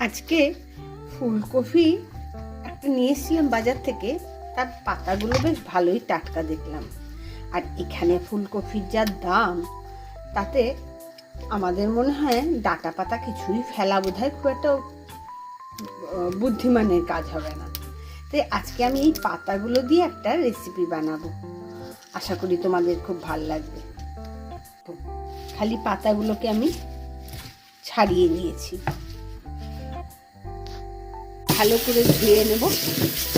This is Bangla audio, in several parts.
আজকে ফুলকপি একটা নিয়ে এসেছিলাম বাজার থেকে, তার পাতাগুলো বেশ ভালোই টাটকা দেখলাম। আর এখানে ফুলকপির যা দাম, তাতে আমাদের মনে হয় ডাটা পাতা কিছুই ফেলা বোধ হয় খুব একটা বুদ্ধিমানের কাজ হবে না। তাই আজকে আমি এই পাতাগুলো দিয়ে একটা রেসিপি বানাবো। আশা করি তোমাদের খুব ভালো লাগবে। খালি পাতাগুলোকে আমি ছাড়িয়ে নিয়েছি। ভালো করে ধুয়ে নেব,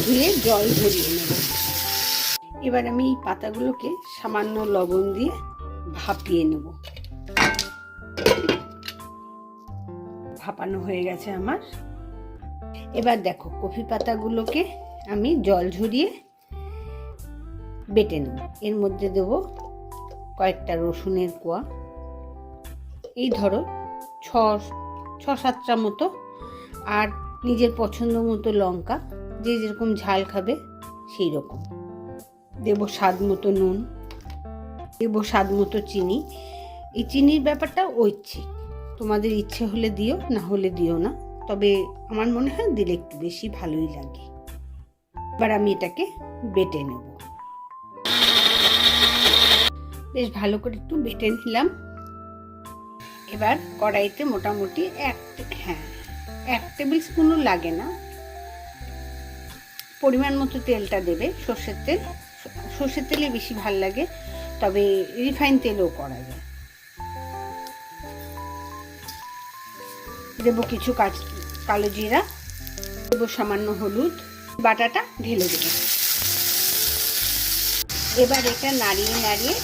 ধুয়ে জল ঝরিয়ে নেব। এবার আমি এই পাতাগুলোকে সামান্য লবণ দিয়ে ভাপিয়ে নেব। ভাপানো হয়ে গেছে আমার। এবার দেখো, কফি পাতাগুলোকে আমি জল ঝরিয়ে বেটে নেব। এর মধ্যে দেব কয়েকটা রসুনের কোয়া। এই ধরো, ছ ছ সাতটা মতো। আর নিজের পছন্দ মতো লঙ্কা, যে যেরকম ঝাল খাবে সেই রকম দেবো স্বাদ মতো নুন, দেবো স্বাদ মতো চিনি। এই চিনির ব্যাপারটা ঐচ্ছিক। তোমাদের ইচ্ছে হলে দিও, না হলে দিও না। তবে আমার মনে হয় দিলে একটু বেশি ভালোই লাগে। এবার আমি এটাকে বেটে নেব। বেশ ভালো করে একটু বেটে নিলাম। এবার কড়াইতে মোটামুটি এক হ্যাঁ এক টেবিল স্পুনও লাগে না। পরিমাণ মতো তেলটা দেবে, সর্ষের তেল। সর্ষের তেলে বেশি ভালো লাগে, তবে রিফাইন তেলও করা যায়। দেবো কিছু কাজ কালো জিরা, দেবো সামান্য হলুদ, বাটাটা ঢেলে দেবো। এবার এটা নাড়িয়ে নাড়িয়ে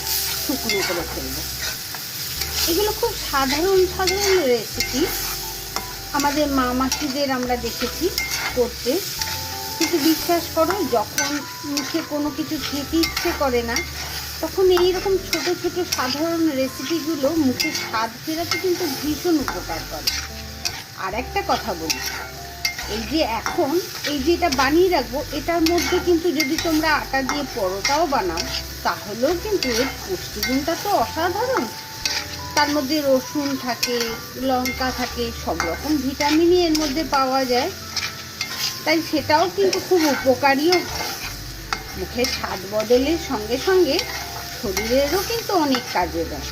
শুকনো করে ফেলব। এগুলো খুব সাধারণ সাধারণ রেসিপি আমাদের মা মাসিদের আমরা দেখেছি করতে। কিন্তু বিশ্বাস করো, যখন মুখে কোনো কিছু খেতে ইচ্ছে করে না, তখন এই রকম ছোট ছোট সাধারণ রেসিপিগুলো মুখে স্বাদ ফেরাতে কিন্তু ভীষণ উপকার করে। আর একটা কথা বলি, এই যে এখন এই যে এটা বানিয়ে রাখব, এটার মধ্যে কিন্তু যদি তোমরা আটা দিয়ে পরোটাও বানাও, তাহলেও কিন্তু এর পুষ্টিগুণটা তো অসাধারণ। তার মধ্যে রসুন থাকে, লঙ্কা থাকে, সব রকম ভিটামিনই এর মধ্যে পাওয়া যায়। তাই সেটাও কিন্তু খুব উপকারীও। মুখের স্বাদ বদলের সঙ্গে সঙ্গে শরীরেরও কিন্তু অনেক কাজে দেয়।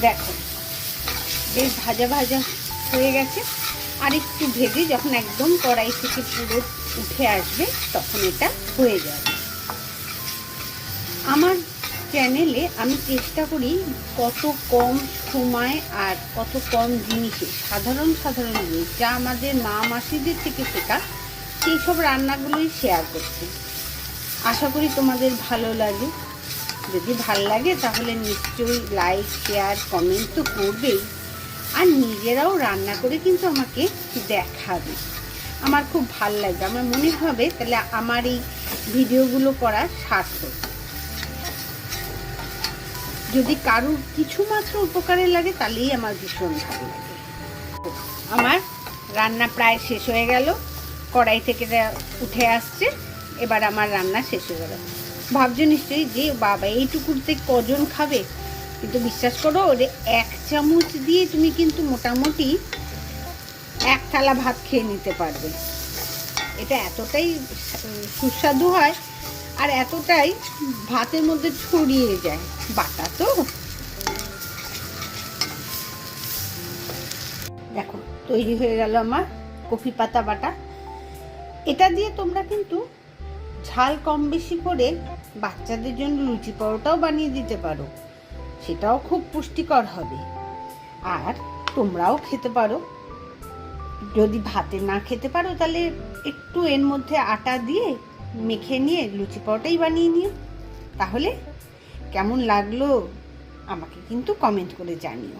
দেখো, বেশ ভাজা ভাজা হয়ে গেছে। আর একটু ভেজে যখন একদম কড়াই থেকে পুরো উঠে আসবে, তখন এটা হয়ে যাবে। আমার চ্যানেলে আমি চেষ্টা করি কত কম সময় আর কত কম জিনিসে, সাধারণ সাধারণ জিনিস, যা আমাদের মা মাসিদের থেকে শেখা, সেই সব রান্নাগুলোই শেয়ার করতে আশা করি তোমাদের ভালো লাগে। যদি ভালো লাগে, তাহলে নিশ্চয়ই লাইক শেয়ার কমেন্ট তো করবেই। আর নিজেরাও রান্না করে কিন্তু আমাকে দেখাবে। আমার খুব ভালো লাগবে আমার মনে হবে তাহলে আমার এই ভিডিওগুলো করার সার্থক। যদি কারুর কিছু মাত্র উপকারে লাগে, তাহলেই আমার ভীষণ ভালো লাগে। আমার রান্না প্রায় শেষ হয়ে গেল। কড়াই থেকে উঠে আসছে, এবার আমার রান্না শেষ হয়ে গেল। ভাবছ নিশ্চয়ই যে বাবা এইটুকুতে কজন খাবে? কিন্তু বিশ্বাস করো ওরে এক চামচ দিয়ে তুমি কিন্তু মোটামুটি এক থালা ভাত খেয়ে নিতে পারবে। এটা এতটাই সুস্বাদু হয় আর এতটাই ভাতের মধ্যে ছড়িয়ে যায়, বাটা তো। দেখো, তৈরি হয়ে গেল আমার কফি পাতা বাটা। এটা দিয়ে তোমরা কিন্তু ঝাল কম বেশি করে বাচ্চাদের জন্য লুচি পরোটাও বানিয়ে দিতে পারো। সেটাও খুব পুষ্টিকর হবে। আর তোমরাও খেতে পারো। যদি ভাতে না খেতে পারো, তাহলে একটু এর মধ্যে আটা দিয়ে মেখে নিয়ে লুচি পরোটাই বানিয়ে নিও। তাহলে কেমন লাগল আমাকে কিন্তু কমেন্ট করে জানিও।